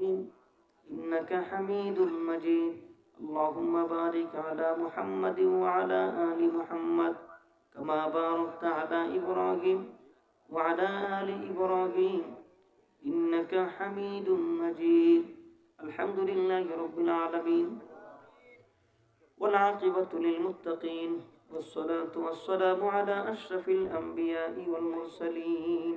إبراهيم إنك حميد مجيد. اللهم بارك على محمد وعلى آل محمد كما باركت على إبراهيم وعلى آل إبراهيم. إنك حميد مجيد. الحمد لله رب العالمين. والعاقبة للمتقين والصلاة والسلام على أشرف الأنبياء والمرسلين.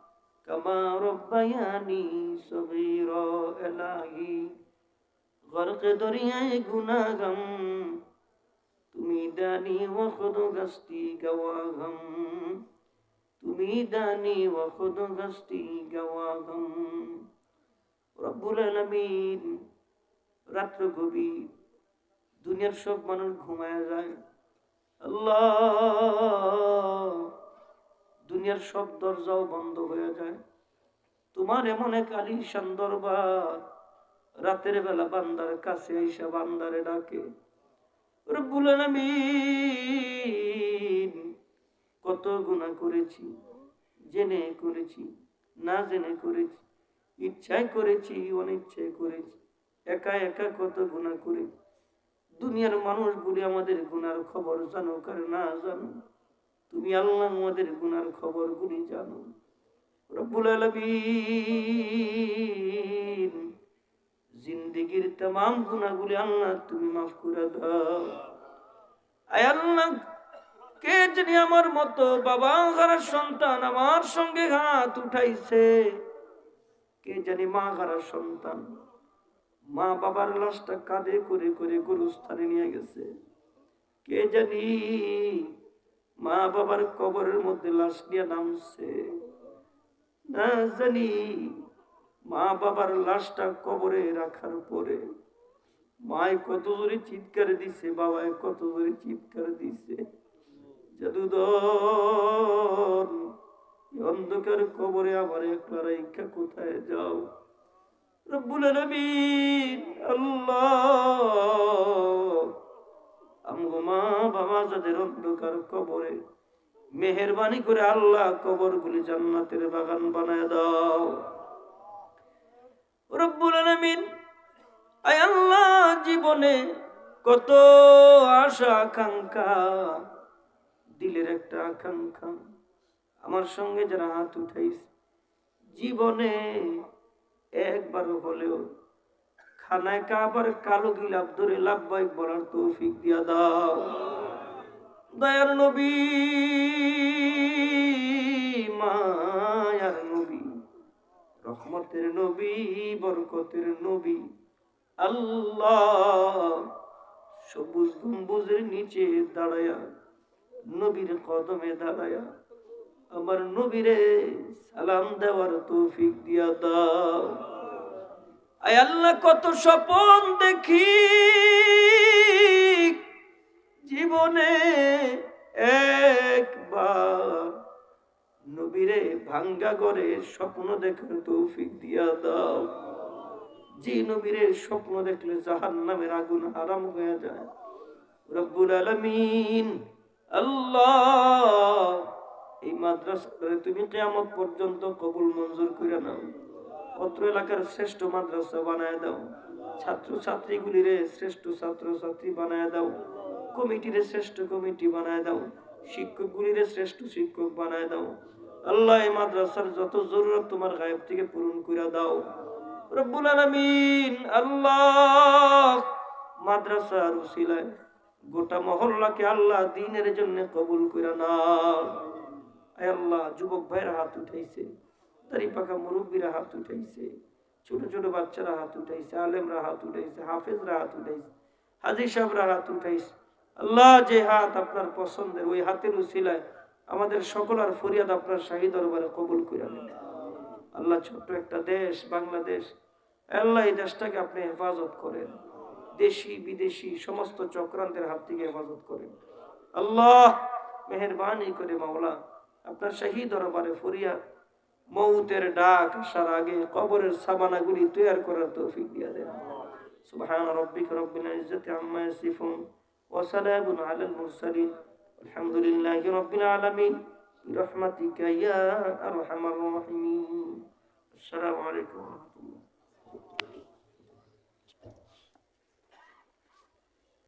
كما ربياني صغيرا إلهي. غرق درياي غناغم তুমি দানি ও গস্তি গওয়াগম তুমি দানি ও গস্তি গওয়াগম রব্বুল আলমিন রাত্র গভীর দুনিয়ার সব মানুষ ঘুমায় যায়। আল্লাহ দুনিয়ার সব দরজাও বন্ধ হয়ে যায়। তোমার এমন এক আলিশান দরবার, রাতের বেলা বান্দার কাছে আইসা বান্দারে ডাকে কত গুনাহ করেছি, জেনে করেছি, না জেনে করেছি, ইচ্ছায় করেছি, অনিচ্ছায় করেছি, একা একা কত গুনাহ করেছি। দুনিয়ার মানুষগুলি আমাদের গুনার খবর জানো কার না জানো তুমি আল্লাহ আমাদের গুনার খবরগুলি জানো। রব্বুল আলমিন, জিন্দিগির তাম গুণাগুলি আল্লাহ তুমি মাফ করে দাও। আয় আল্লাহ, কে জানি আমার মতো বাবা ঘরের সন্তান আমার সঙ্গে হাত উঠাইছে? কে জানি মা ঘরের সন্তান, মা বাবার লাশটা কাঁধে করে করে গরুস্থানে নিয়ে গেছে। কে জানি মা বাবার কবরের মধ্যে লাশ নিয়ে নামছে। না জানি মা বাবার লাশটা কবরে রাখার পরে মায় কত জোরে চিৎকার দিছে, বাবায় কত জোরে চিৎকার দিছে। জাদুদর অন্ধকার কবরে আবার একলা রেখা কোথায় যাও? রব্বুল আলামিন, আল্লাহ। বাবা যাদের অন্ধকার কবরে। মেহেরবানি করে আল্লাহ কবরগুলি জান্নাতের বাগান বানায় দাও। রব্বুল আল্লাহ জীবনে কত আশা, আকাঙ্ক্ষা, দিলের একটা আকাঙ্ক্ষা। আমার সঙ্গে যারা হাত উঠাইছে, জীবনে একবারও হলেও খানায় কাবার কালো গিলাপ ধরে লাভবাইক বলার তৌফিক দিয়া দাও। দয়ার নবী, মায়ার নবী, রহমতের নবী, বরকতের নবী, আল্লাহ সবুজ গম্বুজের নিচে দাঁড়ায়া, নবীর কদমে দাঁড়ায়া আমার নবীরে সালাম দেওয়ার তৌফিক দিয়া দাও। আয় আল্লাহ, কত স্বপন দেখি। জীবনে একবার। নবীরে ভাঙ্গা করে স্বপ্ন দেখার তৌফিক দিয়া দাও। যে নবীরে স্বপ্ন দেখলে জাহান নামের আগুন হারাম হয়ে যায়। রব্বুল আলমিন আল্লাহ, এই মাদ্রাসারে তুমি কেমন পর্যন্ত কবুল মঞ্জুর করে নাও। অত্র এলাকার শ্রেষ্ঠ মাদ্রাসা বানায় দাও। ছাত্র ছাত্রীগুলিরে শ্রেষ্ঠ ছাত্র ছাত্রী বানায় দাও। কমিটিরে শ্রেষ্ঠ কমিটি বানায় দাও। শিক্ষকগুলিরে শ্রেষ্ঠ শিক্ষক বানায় দাও। আল্লাহ এই মাদ্রাসার যত জরুরত তোমার গায়েব থেকে পূরণ করে দাও। রব্বুল আলামিন আল্লাহ মাদ্রাসার উসিলায় গোটা মহল্লাকে আল্লাহ দিনের জন্য কবুল করে আয় আল্লাহ, যুবক ভাইয়ের হাত উঠাইছে, দাড়ি পাকা মুরব্বীরা হাত উঠাইছে, ছোট ছোট বাচ্চারা হাত উঠাইছে, আলেমরা হাত উঠাইছে, হাফেজরা হাত উঠাইছে, হাজি সাহেবরা হাত উঠাইছে। আল্লাহ যে হাত আপনার পছন্দের, ওই হাতের উসিলায় আমাদের সকল আর ফরিয়াদ আপনার শাহী দরবারে কবুল করে নেন। আল্লাহ ছোট্ট একটা দেশ, বাংলাদেশ, আল্লাহ এই দেশটাকে আপনি হেফাজত করেন। দেশি, বিদেশি, সমস্ত চক্রান্তের হাত থেকে হেফাজত করেন। আল্লাহ মেহরবানি করে মাওলা, আপনার শাহী দরবারে ফরিয়া মৌতের ডাক আসার আগে কবরের সাবানাগুলি তৈয়ার করার তৌফিক দিয়া দেন। সুবহান রব্বিকা রব্বিল ইজ্জাতি আম্মা ইয়াসিফুন। وسلام على المرسلين. الحمد لله رب العالمين. برحمتك يا أرحم الراحمين. السلام عليكم ورحمة الله.